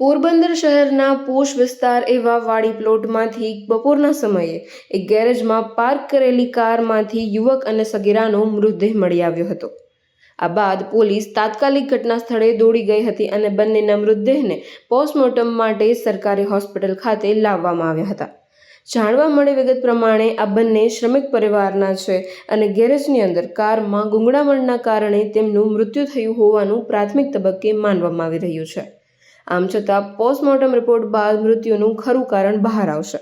પોરબંદર શહેરના પોશ વિસ્તાર એવા વાડી પ્લોટમાંથી બપોરના સમયે એક ગેરેજમાં પાર્ક કરેલી કારમાંથી યુવક અને સગીરાનો મૃતદેહ મળી આવ્યો હતો. આ બાદ પોલીસ તાત્કાલિક ઘટના સ્થળે દોડી ગઈ હતી અને બંનેના મૃતદેહને પોસ્ટમોર્ટમ માટે સરકારી હોસ્પિટલ ખાતે લાવવામાં આવ્યા હતા. જાણવા મળે વિગત પ્રમાણે આ બંને શ્રમિક પરિવારના છે અને ગેરેજની અંદર કારમાં ગુંગળામણના કારણે તેમનું મૃત્યુ થયું હોવાનું પ્રાથમિક તબક્કે માનવામાં આવી રહ્યું છે. આમ છતાં પોસ્ટમોર્ટમ રિપોર્ટ બાદ મૃત્યુનું ખરું કારણ બહાર આવશે.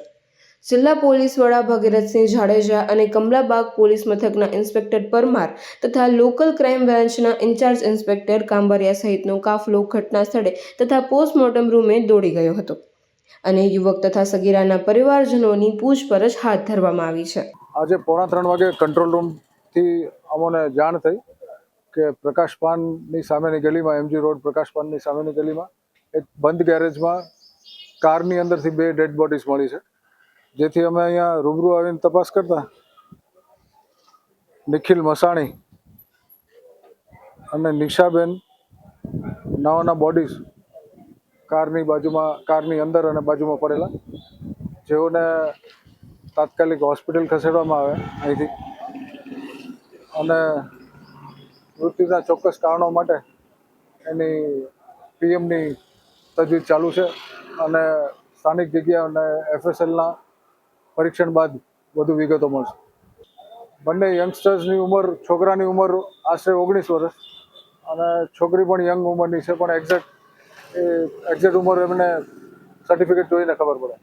જિલ્લા પોલીસ વડા ભગીરથસિંહ જાડેજા અને કમલાબાગ પોલીસ મથકના ઇન્સ્પેક્ટર પરમાર તથા લોકલ ક્રાઇમ બ્રાન્ચના ઇન્ચાર્જ ઇન્સ્પેક્ટર કાંબરિયા સહિતનો કાફલો ઘટના સ્થળે તથા પોસ્ટમોર્ટમ રૂમે દોડી ગયો હતો. અને યુવક તથા સગીરાના પરિવારજનોની પૂછપરછ હાથ ધરવામાં આવી છે. આજે પોણા ત્રણ વાગે કંટ્રોલ રૂમથી અમોને જાણ થઈ કે પ્રકાશ પાનની સામેની ગલીમાં, એમજી રોડ પ્રકાશ પાનની સામેની ગલીમાં એક બંધ ગેરેજમાં કારની અંદરથી બે ડેડ બોડીઝ મળી છે. જેથી અમે અહીંયા રૂબરૂ આવીને તપાસ કરતા. નિખિલ મસાણી અને નિશાબેન નાવાના બોડીઝ કારની બાજુમાં, કારની અંદર અને બાજુમાં પડેલા. જેઓને તાત્કાલિક હોસ્પિટલ ખસેડવામાં આવે અહીંથી. અને મૃત્યુના ચોક્કસ કારણો માટે એની પીએમની તજવીજ ચાલુ છે અને સ્થાનિક જગ્યા અને એફએસએલના પરીક્ષણ બાદ વધુ વિગતો મળશે. બંને યંગસ્ટર્સની ઉંમર, છોકરાની ઉંમર આશરે ઓગણીસ વર્ષ અને છોકરી પણ યંગ ઉંમરની છે, પણ એક્ઝેક્ટ એ એક્ઝેક્ટ ઉંમર એમને સર્ટિફિકેટ જોઈને ખબર પડે.